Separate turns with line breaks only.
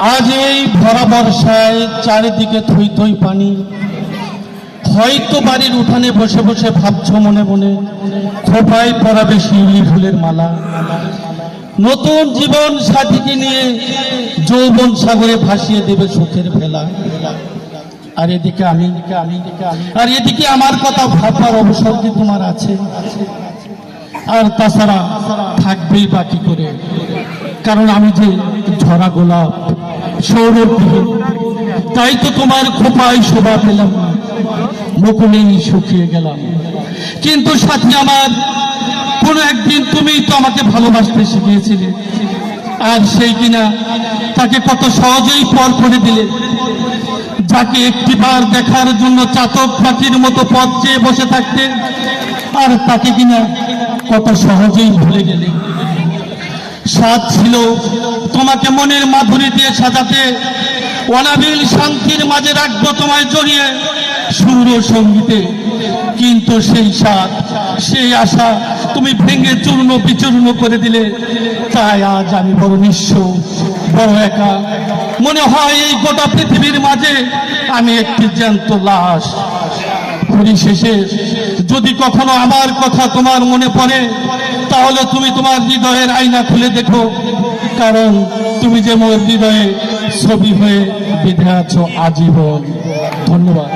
আজ এই ভরা বর্ষায় চারিদিকে থই থই পানি। হয়তো বাড়ির উঠানে বসে বসে ভাবছ মনে মনে, খোপায় পরাবে শিউলি ফুলের মালা। নতুন জীবন সাথীকে নিয়ে যৌবন সাগরে ভাসিয়ে দেবে সুখের ভেলা। আর এদিকে আমি আমি আর এদিকে আমার কথা ভাববার অবসর কি তোমার আছে? আর তাছাড়া থাকবেই বাকি করে? কারণ আমি যে ঝরা গোলাপ সৌরভবিহীন তাই তো তোমার খোপায় শোভা পেলাম। মুকুলেই শুকিয়ে গেলাম। কিন্তু সাথী আমার, কোনো একদিন তুমিই তো আমাকে ভালোবাসতে শিখিয়েছিলে। আর সেই কিনা তাকে কত সহজেই পর করে দিলে। যাকে একটিবার দেখার জন্য চাতক পাখির মতো পথ চেয়ে বসে থাকতে, আর তাকে কিনা কত সহজেই ভুলে গেলে। সাত ছিল। তোমাকে মনের মাধুরী দিয়ে সাজাতে অনাবিল শান্তির মাঝে রাখব তোমায় জড়িয়ে সুর সঙ্গীতে। কিন্তু সেই সাত সেই আশা তুমি ভেঙে চূর্ণ বিচূর্ণ করে দিলে। তাই আজ আমি বড় নিঃস্ব, বড় একা। মনে হয় এই গোটা পৃথিবীর মাঝে আমি একটি জ্যান্ত লাশ। পরিশেষে যদি কখনো আমার কথা তোমার মনে পড়ে, তাহলে তুমি তোমার হৃদয়ের আয়না খুলে দেখো, কারণ তুমি যে মোর হৃদয়ে ছবি হয়ে বিধে আছো আজীবন। ধন্যবাদ।